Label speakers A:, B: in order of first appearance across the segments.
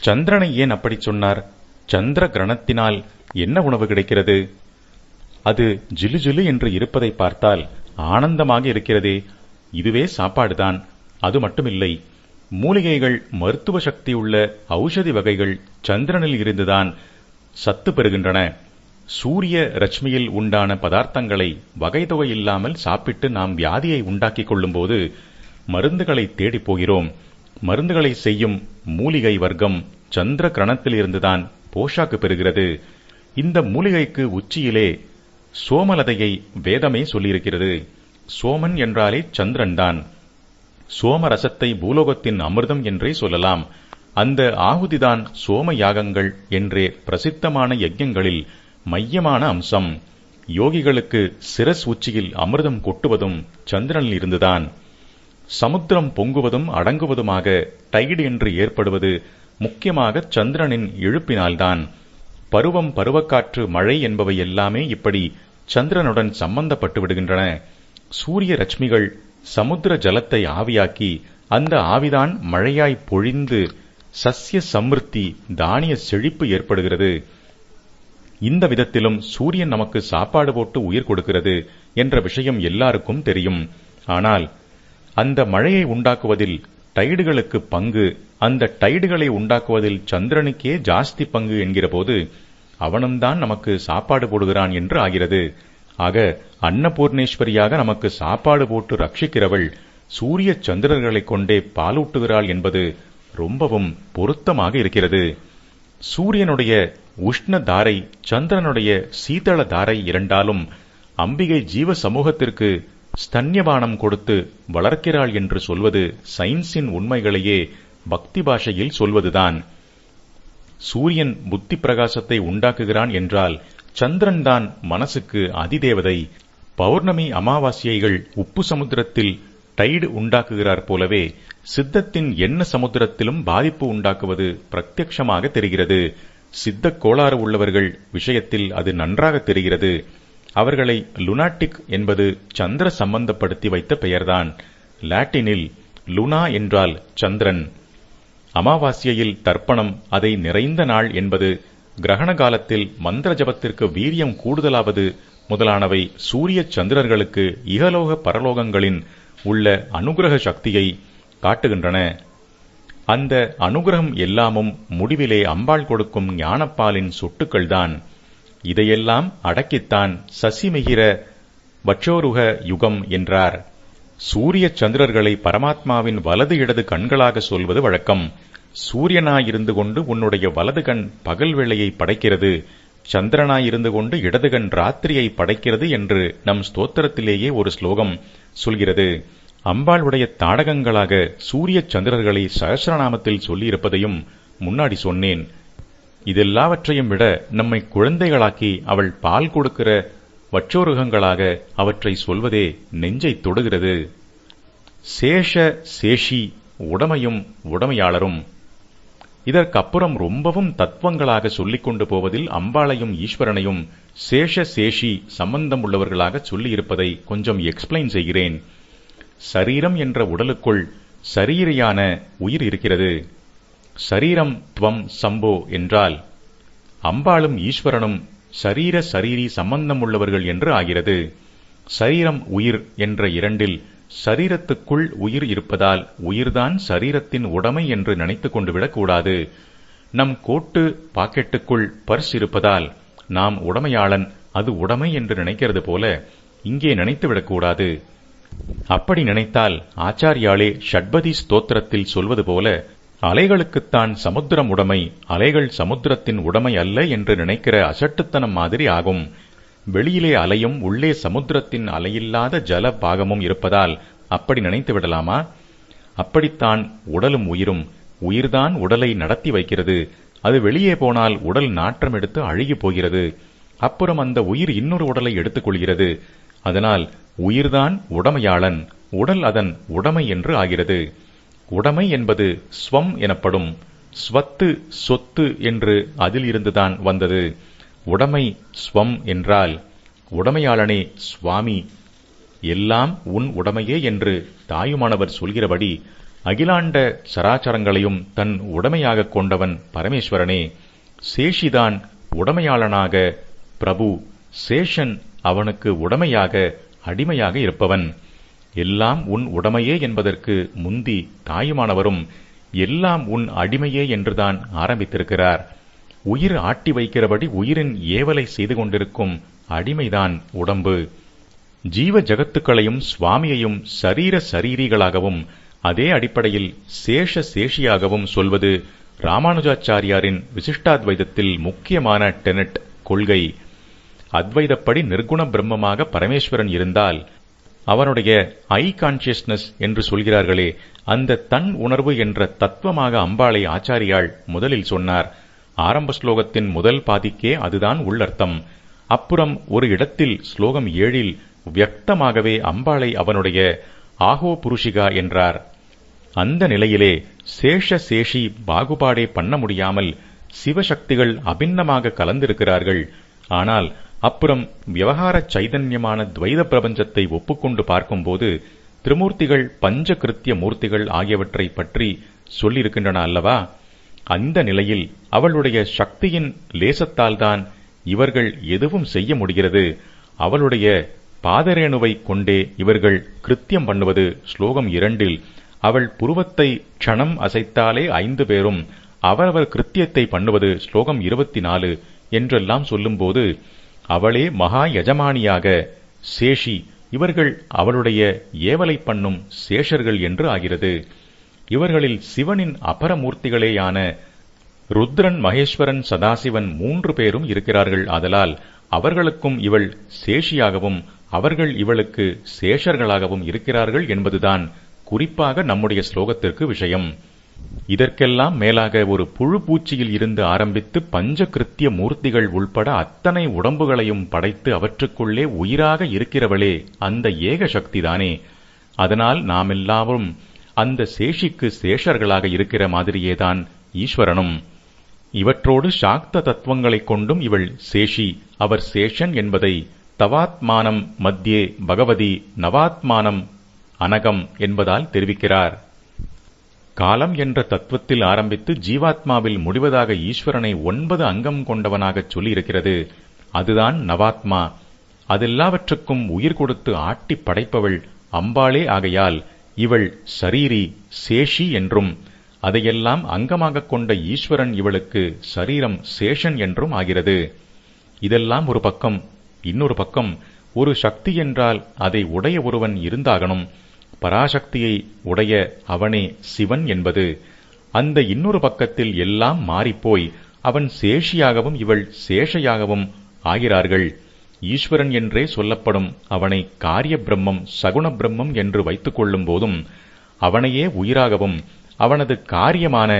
A: சந்திரனை ஏன் அப்படி சொன்னார்? சந்திர கிரணத்தினால் என்ன உணவு கிடைக்கிறது? அது ஜிலு ஜிலு என்று இருப்பதை பார்த்தால் ஆனந்தமாக இருக்கிறதே. இதுவே சாப்பாடுதான். அது மட்டுமில்லை. மூலிகைகள் மருத்துவ சக்தி உள்ள ஔஷதி வகைகள் சந்திரனில் இருந்துதான் சத்து பெறுகின்றன. சூரிய ரஷ்மியில் உண்டான பதார்த்தங்களை வகைதொகை இல்லாமல் சாப்பிட்டு நாம் வியாதியை உண்டாக்கிக் கொள்ளும்போது மருந்துகளை தேடிப் போகிறோம். மருந்துகளை செய்யும் மூலிகை வர்க்கம் சந்திர கிரணத்திலிருந்துதான் போஷாக்கு பெறுகிறது. இந்த மூலிகைக்கு உச்சியிலே சோமலதையை வேதமே சொல்லியிருக்கிறது. சோமன் என்றாலே சந்திரன்தான். சோமரசத்தை பூலோகத்தின் அமிர்தம் என்றே சொல்லலாம். அந்த ஆகுதிதான் சோம யாகங்கள் என்றே பிரசித்தமான யஜ்யங்களில் மையமான அம்சம். யோகிகளுக்கு சிரஸ் உச்சியில் அமிர்தம் கொட்டுவதும் சந்திரனில் இருந்துதான் சமுத்திரம் பொங்குவதும் அடங்குவதுமாக டைடு என்று ஏற்படுவது முக்கியமாக சந்திரனின் இழுப்பினால்தான் பருவம் பருவக்காற்று மழை என்பவை எல்லாமே இப்படி சந்திரனுடன் சம்பந்தப்பட்டு விடுகின்றன. சூரிய ரஷ்மிகள் சமுத்திர ஜலத்தை ஆவியாக்கி அந்த ஆவிதான் மழையாய் பொழிந்து சஸ்ய சம்ருத்தி தானிய செழிப்பு ஏற்படுகிறது. இந்த விதத்திலும் சூரியன் நமக்கு சாப்பாடு போட்டு உயிர் கொடுக்கிறது என்ற விஷயம் எல்லாருக்கும் தெரியும். ஆனால் அந்த மழையை உண்டாக்குவதில் டைடுகளுக்கு பங்கு அந்த டைடுகளை உண்டாக்குவதில் சந்திரனுக்கே ஜாஸ்தி பங்கு என்கிற போது அவனும்தான் நமக்கு சாப்பாடு போடுகிறான் என்று ஆகிறது. ஆக அன்னபூர்ணேஸ்வரியாக நமக்கு சாப்பாடு போட்டு ரட்சிக்கிறவள் சூரிய சந்திரர்களைக் கொண்டே பாலூட்டுகிறாள் என்பது ரொம்பவும் பொருத்தமாக இருக்கிறது. சூரியனுடைய உஷ்ண தாரை சந்திரனுடைய சீதள தாரை இரண்டாலும் அம்பிகை ஜீவ சமூகத்திற்கு ஸ்தன்யபானம் கொடுத்து வளர்க்கிறாள் என்று சொல்வது சயின்ஸின் உண்மைகளையே பக்தி பாஷையில் சொல்வதுதான். சூரியன் புத்தி பிரகாசத்தை உண்டாக்குகிறான் என்றால் சந்திரன் தான் மனசுக்கு அதிதேவதை. பௌர்ணமி அமாவாசைகள் உப்பு சமுத்திரத்தில் டைடு உண்டாக்குகிறார் போலவே சித்தத்தின் எண்ண சமுத்திரத்திலும் பாதிப்பு உண்டாக்குவது பிரத்யட்சமாக தெரிகிறது. சித்த கோளாறு உள்ளவர்கள் விஷயத்தில் அது நன்றாக தெரிகிறது. அவர்களை லுனாட்டிக் என்பது சந்திர சம்பந்தப்படுத்தி வைத்த பெயர்தான். லாட்டினில் லுனா என்றால் சந்திரன். அமாவாஸ்யையில் தர்ப்பணம் அதை நிறைந்த நாள் என்பது கிரகண காலத்தில் மந்திர ஜபத்திற்கு வீரியம் கூடுதலாவது முதலானவை சூரிய சந்திரர்களுக்கு இகலோக பரலோகங்களின் உள்ள அனுகிரக சக்தியை காட்டுகின்றன. அந்த அனுகிரகம் எல்லாமும் முடிவிலே அம்பாள் கொடுக்கும் ஞானப்பாலின் சொட்டுக்கள்தான். இதையெல்லாம் அடக்கித்தான் சசிமிகிர வச்சோருக யுகம் என்றார். சூரிய சந்திரர்களை பரமாத்மாவின் வலது இடது கண்களாக சொல்வது வழக்கம். சூரியனாயிருந்து கொண்டு உன்னுடைய வலது கண் பகல் வேளையை படைக்கிறது. சந்திரனாயிருந்து கொண்டு இடது கண் ராத்திரியை படைக்கிறது என்று நம் ஸ்தோத்திரத்திலேயே ஒரு ஸ்லோகம் சொல்கிறது. அம்பாளுடைய தாடகங்களாக சூரிய சந்திரர்களை சகசிரநாமத்தில் சொல்லியிருப்பதையும் முன்னாடி சொன்னேன். இதெல்லாவற்றையும் விட நம்மை குழந்தைகளாக்கி அவள் பால் கொடுக்கிற வற்றோருகங்களாக அவற்றை சொல்வதே நெஞ்சை தொடுகிறது. சேஷ சேஷி உடமையும் உடமையாளரும். இதற்கப்புறம் ரொம்பவும் தத்துவங்களாக சொல்லிக் கொண்டு போவதில் அம்பாளையும் ஈஸ்வரனையும் சேஷ சேஷி சம்பந்தம் உள்ளவர்களாக சொல்லியிருப்பதை கொஞ்சம் எக்ஸ்பிளைன் செய்கிறேன். சரீரம் என்ற உடலுக்குள் சரீரியான உயிர் இருக்கிறது. சரீரம் துவம் சம்போ என்றால் அம்பாளும் ஈஸ்வரனும் சரீர சரீரி சம்பந்தம் உள்ளவர்கள் என்று ஆகிறது. சரீரம் உயிர் என்ற இரண்டில் சரீரத்துக்குள் உயிர் இருப்பதால் உயிர்தான் சரீரத்தின் உடைமை என்று நினைத்துக் கொண்டு விடக்கூடாது நம் கோட்டு பாக்கெட்டுக்குள் பர்ஸ் இருப்பதால் நாம் உடமையாளன் அது உடைமை என்று நினைக்கிறது போல இங்கே நினைத்து விடக்கூடாது அப்படி நினைத்தால் ஆச்சாரியாலே ஷட்பதி ஸ்தோத்திரத்தில் சொல்வது போல அலைகளுக்குத்தான் சமுத்திரம் உடைமை அலைகள் சமுத்திரத்தின் உடைமை அல்ல என்று நினைக்கிற அசட்டுத்தனம் மாதிரி ஆகும். வெளியிலே அலையும் உள்ளே சமுத்திரத்தின் அலையில்லாத ஜல பாகமும் இருப்பதால் அப்படி நினைத்து விடலாமா? அப்படித்தான் உடலும் உயிரும் உயிர்தான் உடலை நடத்தி வைக்கிறது. அது வெளியே போனால் உடல் நாற்றம் எடுத்து அழுகி போகிறது. அப்புறம் அந்த உயிர் இன்னொரு உடலை எடுத்துக்கொள்கிறது அதனால் உயிர்தான் உடமையாளன் உடல் அதன் உடைமை என்று ஆகிறது. உடைமை என்பது ஸ்வம் எனப்படும் ஸ்வத்து சொத்து என்று அதில் இருந்துதான் வந்தது. உடைமை ஸ்வம் என்றால் உடைமையாளனே சுவாமி. எல்லாம் உன் உடைமையே என்று தாயுமானவர் சொல்கிறபடி அகிலாண்ட சராச்சரங்களையும் தன் உடமையாகக் கொண்டவன் பரமேஸ்வரனே. சேஷிதான் உடமையாளனாக பிரபு. சேஷன் அவனுக்கு உடமையாக அடிமையாக இருப்பவன். எல்லாம் உன் உடமையே என்பதற்கு முந்தி தாயுமானவரும் எல்லாம் உன் அடிமையே என்றுதான் ஆரம்பித்திருக்கிறார். உயிர் ஆட்டி வைக்கிறபடி உயிரின் ஏவலை செய்து கொண்டிருக்கும் அடிமைதான் உடம்பு. ஜீவ ஜகத்துக்களையும் சுவாமியையும் சரீர சரீரிகளாகவும் அதே அடிப்படையில் சேஷ சேஷியாகவும் சொல்வது ராமானுஜாச்சாரியாரின் விசிஷ்டாத்வைதத்தில் முக்கியமான டெனட் கொள்கை. அத்வைதப்படி நிர்குண பிரம்மமாக பரமேஸ்வரன் இருந்தால் அவனுடைய ஐ கான்சியஸ்னஸ் என்று சொல்கிறார்களே அந்த தன் உணர்வு என்ற தத்துவமாக அம்பாளை ஆச்சாரியாள் முதலில் சொன்னார். ஆரம்ப ஸ்லோகத்தின் முதல் பாதிக்கே அதுதான் உள்ளர்த்தம். அப்புறம் ஒரு இடத்தில் ஸ்லோகம் ஏழில் வியக்தமாகவே அம்பாளை அவனுடைய ஆகோ புருஷிகா என்றார். அந்த நிலையிலே சேஷ சேஷி பாகுபாடே பண்ண முடியாமல் சிவசக்திகள் அபின்னமாக கலந்திருக்கிறார்கள். ஆனால் அப்புறம் விவகார சைதன்யமான துவைத பிரபஞ்சத்தை ஒப்புக்கொண்டு பார்க்கும்போது திருமூர்த்திகள் பஞ்ச கிருத்திய மூர்த்திகள் ஆகியவற்றை பற்றி சொல்லியிருக்கின்றன அல்லவா? அந்த நிலையில் அவளுடைய சக்தியின் லேசத்தால்தான் இவர்கள் எதுவும் செய்ய முடிகிறது. அவளுடைய பாதரேணுவை கொண்டே இவர்கள் கிருத்தியம் பண்ணுவது ஸ்லோகம் இரண்டில் அவள் புருவத்தை க்ஷணம் அசைத்தாலே ஐந்து பேரும் அவரவர் கிருத்தியத்தை பண்ணுவது ஸ்லோகம் இருபத்தி நாலு என்றெல்லாம் சொல்லும்போது அவளே மகா யஜமானியாக. சேஷி இவர்கள் அவளுடைய ஏவலை பண்ணும் சேஷர்கள் என்று ஆகிறது. இவர்களில் சிவனின் அபரமூர்த்திகளேயான ருத்ரன் மகேஸ்வரன் சதாசிவன் மூன்று பேரும் இருக்கிறார்கள். அதலால் அவர்களுக்கும் இவள் சேஷியாகவும் அவர்கள் இவளுக்கு சேஷர்களாகவும் இருக்கிறார்கள் என்பதுதான் குறிப்பாக நம்முடைய ஸ்லோகத்திற்கு விஷயம். இதற்கெல்லாம் மேலாக ஒரு புழு பூச்சியில் இருந்து ஆரம்பித்து பஞ்ச கிருத்திய மூர்த்திகள் உள்பட அத்தனை உடம்புகளையும் படைத்து அவற்றுக்குள்ளே உயிராக இருக்கிறவளே அந்த ஏக சக்திதானே. அதனால் நாமெல்லாரும் அந்த சேஷிக்கு சேஷர்களாக இருக்கிற மாதிரியேதான் ஈஸ்வரனும். இவற்றோடு சாக்த தத்துவங்களைக் கொண்டும் இவள் சேஷி அவர் சேஷன் என்பதை தவாத்மானம் மத்தியே பகவதி நவாத்மானம் அனகம் என்பதால் தெரிவிக்கிறார். காலம் என்ற தத்துவத்தில் ஆரம்பித்து ஜீவாத்மாவில் முடிவதாக ஈஸ்வரனை ஒன்பது அங்கம் கொண்டவனாகச் சொல்லியிருக்கிறது. அதுதான் நவாத்மா. அதெல்லாவற்றுக்கும் உயிர் கொடுத்து ஆட்டி படைப்பவள் அம்பாளே ஆகையால் இவள் சரீரி சேஷி என்றும் அதையெல்லாம் அங்கமாகக் கொண்ட ஈஸ்வரன் இவளுக்கு சரீரம் சேஷன் என்றும் ஆகிறது. இதெல்லாம் ஒரு பக்கம் இன்னொரு பக்கம் ஒரு சக்தி என்றால் அதை உடைய ஒருவன் இருந்தாகணும். பராசக்தியை உடைய அவனே சிவன் என்பது அந்த இன்னொரு பக்கத்தில் எல்லாம் மாறிப்போய் அவன் சேஷியாகவும் இவள் சேஷையாகவும் ஆகிறார்கள். ஈஸ்வரன் என்றே சொல்லப்படும் அவனை காரிய பிரம்மம் சகுண பிரம்மம் என்று வைத்துக் கொள்ளும் போதும் அவனையே உயிராகவும் அவனது காரியமான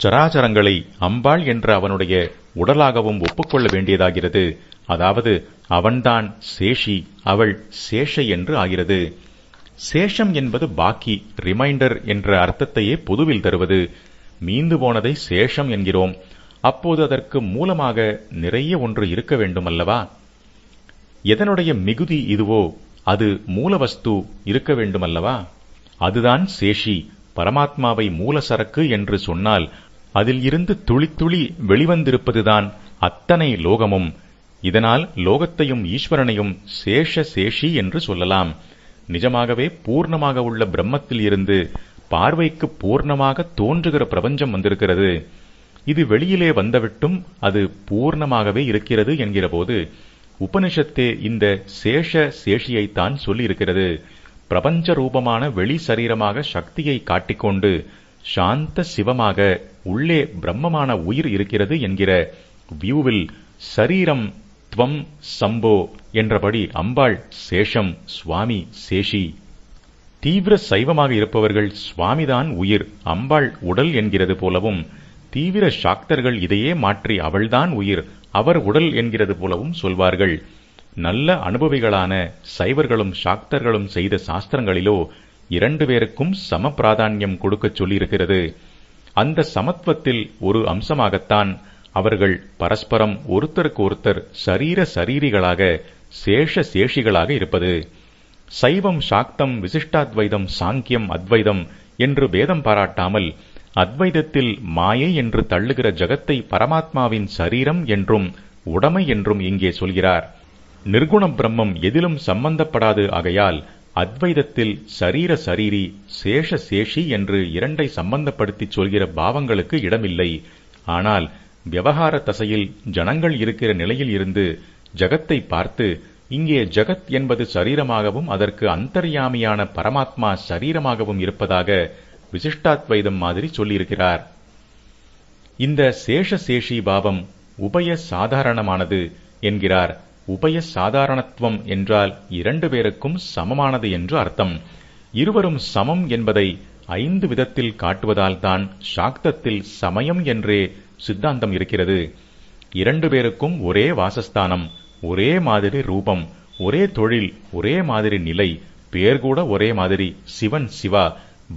A: சராச்சரங்களை அம்பாள் என்ற அவனுடைய உடலாகவும் ஒப்புக்கொள்ள வேண்டியதாகிறது. அதாவது அவன்தான் சேஷி அவள் சேஷை என்று ஆகிறது. சேஷம் என்பது பாக்கி ரிமைண்டர் என்ற அர்த்தத்தையே பொதுவில் தருவது. மீந்து போனதை சேஷம் என்கிறோம். அப்போது அதற்கு மூலமாக நிறைய ஒன்று இருக்க வேண்டும் அல்லவா எதனுடைய மிகுதி இதுவோ அது மூலவஸ்து இருக்க வேண்டும் அல்லவா அதுதான் சேஷி பரமாத்மாவை மூலசரக்கு என்று சொன்னால் அதில் இருந்து துளி துளி வெளிவந்திருப்பதுதான் அத்தனை லோகமும். இதனால் லோகத்தையும் ஈஸ்வரனையும் சேஷ சேஷி என்று சொல்லலாம். நிஜமாகவே பூர்ணமாக உள்ள பிரம்மத்தில் இருந்து பார்வைக்கு பூர்ணமாக தோன்றுகிற பிரபஞ்சம் வந்திருக்கிறது. இது வெளியிலே வந்துவிட்டும் அது பூர்ணமாகவே இருக்கிறது என்கிறபோது உபனிஷத்தே இந்த சேஷ சேஷியைத்தான் சொல்லியிருக்கிறது. பிரபஞ்ச ரூபமான வெளி சரீரமாக சக்தியை காட்டிக்கொண்டு சாந்த சிவமாக உள்ளே பிரம்மமான உயிர் இருக்கிறது என்கிற வியூவில் சரீரம் துவம் சம்போ என்றபடி அம்பாள் சேஷம் சுவாமி சேஷி. தீவிர சைவமாக இருப்பவர்கள் சுவாமிதான் உயிர் அம்பாள் உடல் என்கிறது போலவும் தீவிர சாக்தர்கள் இதையே மாற்றி அவள்தான் உயிர் அவர் உடல் என்கிறது போலவும் சொல்வார்கள். நல்ல அனுபவிகளான சைவர்களும் சாக்தர்களும் செய்த சாஸ்திரங்களிலோ இரண்டு பேருக்கும் சம பிராதான்யம் கொடுக்கச் சொல்லியிருக்கிறது. அந்த சமத்துவத்தில் ஒரு அம்சமாகத்தான் அவர்கள் பரஸ்பரம் ஒருத்தருக்கு ஒருத்தர் சரீர சரீரிகளாக சேஷ சேஷிகளாக இருப்பது. சைவம் சாக்தம் விசிஷ்டாத்வைதம் சாங்கியம் அத்வைதம் என்று வேதம் பாராட்டாமல் அத்வைதத்தில் மாயை என்று தள்ளுகிற ஜகத்தை பரமாத்மாவின் சரீரம் என்றும் உடமை என்றும் இங்கே சொல்கிறார். நிர்குணம் பிரம்மம் எதிலும் சம்பந்தப்படாது ஆகையால் அத்வைதத்தில் சரீர சரீரி சேஷ சேஷி என்று இரண்டை சம்பந்தப்படுத்தி சொல்கிற பாவங்களுக்கு இடமில்லை. ஆனால் விவகார தசையில் ஜனங்கள் இருக்கிற நிலையில் இருந்து ஜகத்தை பார்த்து இங்கே ஜகத் என்பது சரீரமாகவும் அதற்கு அந்தர்யாமியான பரமாத்மா சரீரமாகவும் இருப்பதாக விசிஷ்டாத்வைதம் மாதிரி சொல்லியிருக்கிறார். இந்த சேஷ சேஷி பாவம் உபய சாதாரணமானது என்கிறார். உபய சாதாரணத்துவம் என்றால் இரண்டு பேருக்கும் சமமானது என்று அர்த்தம். இருவரும் சமம் என்பதை ஐந்து விதத்தில் காட்டுவதால் தான் சாக்தத்தில் சமயம் என்றே சித்தாந்தம் இருக்கிறது. இரண்டு பேருக்கும் ஒரே வாசஸ்தானம் ஒரே மாதிரி ரூபம் ஒரே தொழில் ஒரே மாதிரி நிலை பேர் கூட ஒரே மாதிரி சிவன் சிவா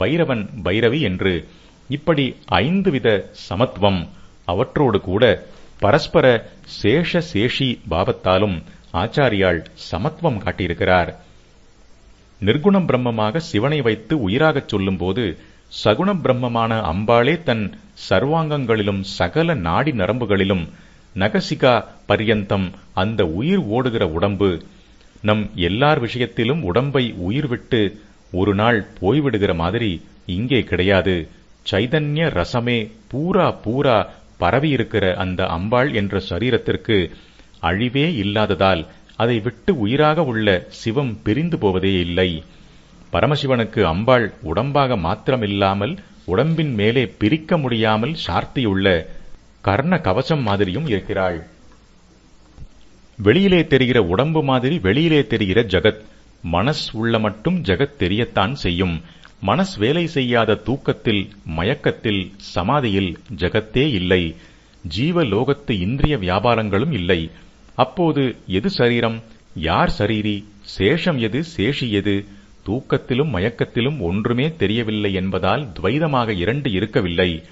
A: பைரவன் பைரவி என்று. இப்படி ஐந்து வித சமத்துவம் அவற்றோடு கூட பரஸ்பர சேஷ சேஷி பாவத்தாலும் ஆச்சாரியால் சமத்துவம் காட்டியிருக்கிறார். நிர்குணம் பிரம்மமாக சிவனை வைத்து உயிராகச் சொல்லும்போது சகுண பிரம்மமான அம்பாளே தன் சர்வாங்கங்களிலும் சகல நாடி நரம்புகளிலும் நகசிகா பரியந்தம் அந்த உயிர் ஓடுகிற உடம்பு நம் எல்லார் விஷயத்திலும் உடம்பை உயிர் விட்டு ஒரு நாள் போய்விடுகிற மாதிரி இங்கே கிடையாது. சைதன்ய ரசமே பூரா பூரா பரவியிருக்கிற அந்த அம்பாள் என்ற சரீரத்திற்கு அழிவே இல்லாததால் அதை விட்டு உயிராக உள்ள சிவம் பிரிந்து போவதே இல்லை. பரமசிவனுக்கு அம்பாள் உடம்பாக மாத்திரமில்லாமல் உடம்பின் மேலே பிரிக்க முடியாமல் சார்த்தியுள்ள கர்ண கவசம் மாதிரியும் இருக்கிறாள். வெளியிலே தெரிகிற உடம்பு மாதிரி வெளியிலே தெரிகிற ஜகத். மனஸ் உள்ள மட்டும் ஜகத் தெரியத்தான் செய்யும். மனஸ் வேலை செய்யாத தூக்கத்தில் மயக்கத்தில் சமாதியில் ஜகத்தே இல்லை. ஜீவ லோகத்து இந்திரிய வியாபாரங்களும் இல்லை. அப்போது எது சரீரம்? யார் சரீரி? சேஷம் எது? சேஷி எது? தூக்கத்திலும் மயக்கத்திலும் ஒன்றுமே தெரியவில்லை என்பதால் துவைதமாக இரண்டு இருக்கவில்லை.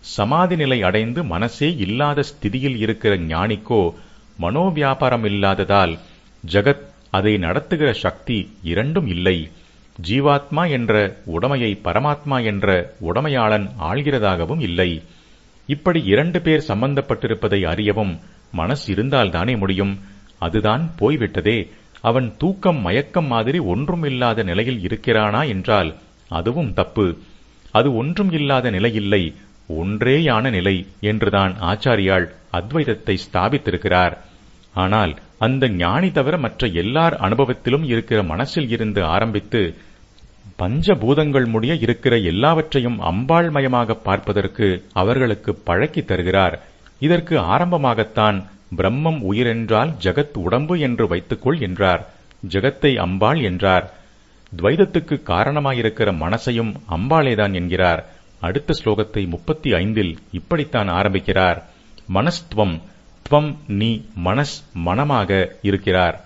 A: சமாதி நிலை அடைந்து மனசே இல்லாத ஸ்திதியில் இருக்கிற ஞானிக்கோ மனோவியாபாரம் இல்லாததால் ஜகத் அதை நடத்துகிற சக்தி இரண்டும் இல்லை. ஜீவாத்மா என்ற உடமையை பரமாத்மா என்ற உடமையாளன் ஆள்கிறதாகவும் இல்லை. இப்படி இரண்டு பேர் சம்பந்தப்பட்டிருப்பதை அறியவும் மனசு இருந்தால்தானே முடியும். அதுதான் போய்விட்டதே. அவன் தூக்கம் மயக்கம் மாதிரி ஒன்றும் இல்லாத நிலையில் இருக்கிறானா என்றால் அதுவும் தப்பு. அது ஒன்றும் இல்லாத நிலையில்லை ஒன்றேயான நிலை என்றுதான் ஆச்சாரியால் அத்வைதத்தை ஸ்தாபித்திருக்கிறார். ஆனால் அந்த ஞானி தவிர மற்ற எல்லார் அனுபவத்திலும் இருக்கிற மனசில் இருந்து ஆரம்பித்து பஞ்சபூதங்கள் முடிய இருக்கிற எல்லாவற்றையும் அம்பாள்மயமாக பார்ப்பதற்கு அவர்களுக்கு பழக்கி தருகிறார். இதற்கு ஆரம்பமாகத்தான் பிரம்மம் உயிரென்றால் ஜகத் உடம்பு என்று வைத்துக்கொள் என்றார். ஜகத்தை அம்பாள் என்றார். துவைதத்துக்கு காரணமாயிருக்கிற மனசையும் அம்பாளேதான் என்கிறார். அடுத்த ஸ்லோகத்தை முப்பத்தி ஐந்தில் இப்படித்தான் ஆரம்பிக்கிறார். மனஸ்துவம் துவம் நீ மனஸ் மனமாக இருக்கிறார்.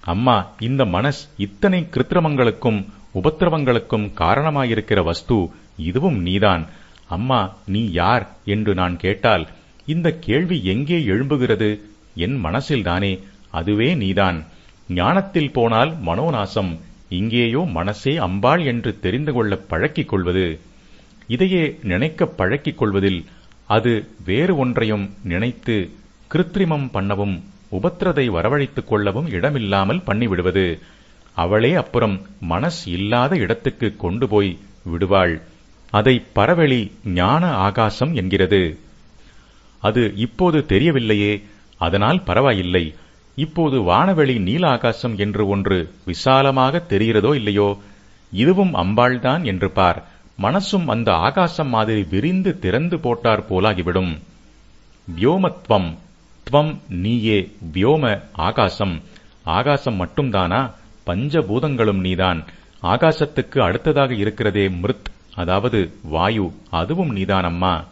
A: அம்மா இந்த மனஸ் இத்தனை கிருத்திரமங்களுக்கும் உபத்திரவங்களுக்கும் காரணமாயிருக்கிற வஸ்து இதுவும் நீதான். அம்மா நீ யார்? என்று நான் கேட்டால் இந்த கேள்வி எங்கே எழும்புகிறது? என் மனசில்தானே அதுவே நீதான். ஞானத்தில் போனால் மனோநாசம். இங்கேயோ மனசே அம்பாள் என்று தெரிந்து கொள்ள பழக்கிக் கொள்வது. இதையே நினைக்க பழக்கிக் கொள்வதில் அது வேறு ஒன்றையும் நினைத்து கிருத்திரிமம் பண்ணவும் உபத்திரதை வரவழைத்துக் கொள்ளவும் இடமில்லாமல் பண்ணிவிடுவது. அவளே அப்புறம் மனஸ் இல்லாத இடத்துக்கு கொண்டு போய் விடுவாள். அதை பரவெளி ஞான ஆகாசம் என்கிறது. அது இப்போது தெரியவில்லையே. அதனால் பரவாயில்லை. இப்போது வானவெளி நீல ஆகாசம் என்று ஒன்று விசாலமாக தெரிகிறதோ இல்லையோ? இதுவும் அம்பாள்தான் என்று பார். மனசும் அந்த ஆகாசம் மாதிரி விரிந்து திறந்து போட்டார் போலாகிவிடும். வியோமத்வம். துவம் நீயே வியோம ஆகாசம். ஆகாசம் மட்டும்தானா? பஞ்சபூதங்களும் நீதான். ஆகாசத்துக்கு அடுத்ததாக இருக்கிறதே மிருத் அதாவது வாயு. அதுவும் நீதான் அம்மா